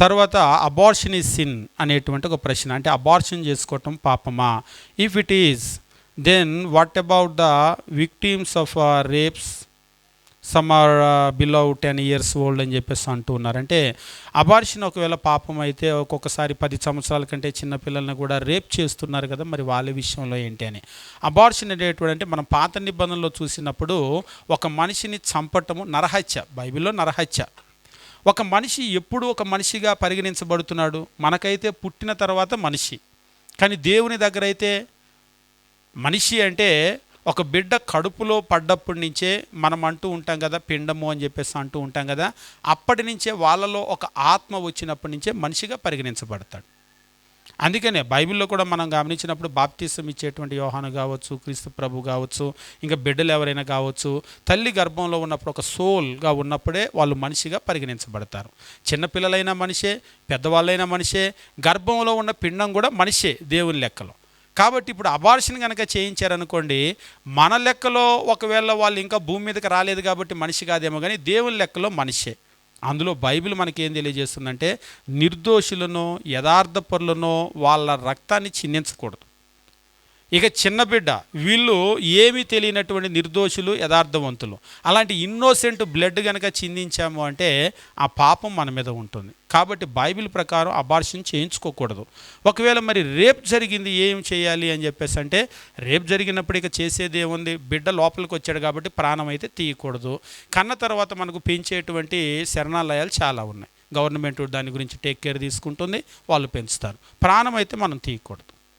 తర్వాత abortion is sin అనేటువంటి ఒక ప్రశ్న. అంటే అబార్షన్ చేసుకోవటం పాపమా? If it is then what about the victims of rapes some are below ten years old అని చెప్పేసి అంటూ ఉన్నారు. అంటే అబార్షన్ ఒకవేళ పాపం అయితే ఒక్కొక్కసారి పది సంవత్సరాల కంటే చిన్న పిల్లల్ని కూడా రేప్ చేస్తున్నారు కదా మరి వాళ్ళ విషయంలో ఏంటి అని. అబార్షన్ అనేటువంటి అంటే మనం పాత నిబంధనలో చూసినప్పుడు ఒక మనిషిని చంపటము నరహత్య బైబిల్లో నరహత్య. ఒక మనిషి ఎప్పుడు ఒక మనిషిగా పరిగణించబడుతున్నాడు? మనకైతే పుట్టిన తర్వాత మనిషి. కానీ దేవుని దగ్గర అయితే మనిషి అంటే ఒక బిడ్డ కడుపులో పడ్డప్పటి నుంచే మనం అంటూ ఉంటాం కదా పిండము అని చెప్పేసి అంటూ ఉంటాం కదా అప్పటి నుంచే వాళ్ళలో ఒక ఆత్మ వచ్చినప్పటి నుంచే మనిషిగా పరిగణించబడతాడు. అందుకనే బైబిల్లో కూడా మనం గమనించినప్పుడు బాప్తీసం ఇచ్చేటువంటి యోహాను కావచ్చు క్రీస్తు ప్రభు కావచ్చు ఇంకా బిడ్డలు ఎవరైనా కావచ్చు తల్లి గర్భంలో ఉన్నప్పుడు ఒక సోల్గా ఉన్నప్పుడే వాళ్ళు మనిషిగా పరిగణించబడతారు. చిన్నపిల్లలైన మనిషే పెద్దవాళ్ళైన మనిషే గర్భంలో ఉన్న పిండం కూడా మనిషే దేవుని లెక్కలో. కాబట్టి ఇప్పుడు అబార్షన్ కనుక చేయించారనుకోండి మన లెక్కలో ఒకవేళ వాళ్ళు ఇంకా భూమి మీదకి రాలేదు కాబట్టి మనిషి కాదేమో కానీ దేవుని లెక్కలో మనిషే. అందులో బైబిల్ మనకేం తెలియజేస్తుందంటే నిర్దోషులను యథార్థపరులను వాళ్ళ రక్తాన్ని చిందించకూడదు. ఇక చిన్న బిడ్డ వీళ్ళు ఏమీ తెలియనటువంటి నిర్దోషులు యథార్థవంతులు. అలాంటి ఇన్నోసెంట్ బ్లడ్ కనుక చిందించాము అంటే ఆ పాపం మన మీద ఉంటుంది. కాబట్టి బైబిల్ ప్రకారం అబార్షన్ చేయించుకోకూడదు. ఒకవేళ మరి రేప్ జరిగింది ఏం చేయాలి అని చెప్పేసి అంటే రేప్ జరిగినప్పుడు ఇక చేసేది ఏముంది? బిడ్డ లోపలికి వచ్చాడు కాబట్టి ప్రాణం అయితే తీయకూడదు. కన్న తర్వాత మనకు పెంచేటువంటి శరణాలయాలు చాలా ఉన్నాయి. గవర్నమెంట్ దాని గురించి టేక్ కేర్ తీసుకుంటుంది వాళ్ళు పెంచుతారు. ప్రాణం అయితే మనం తీయకూడదు.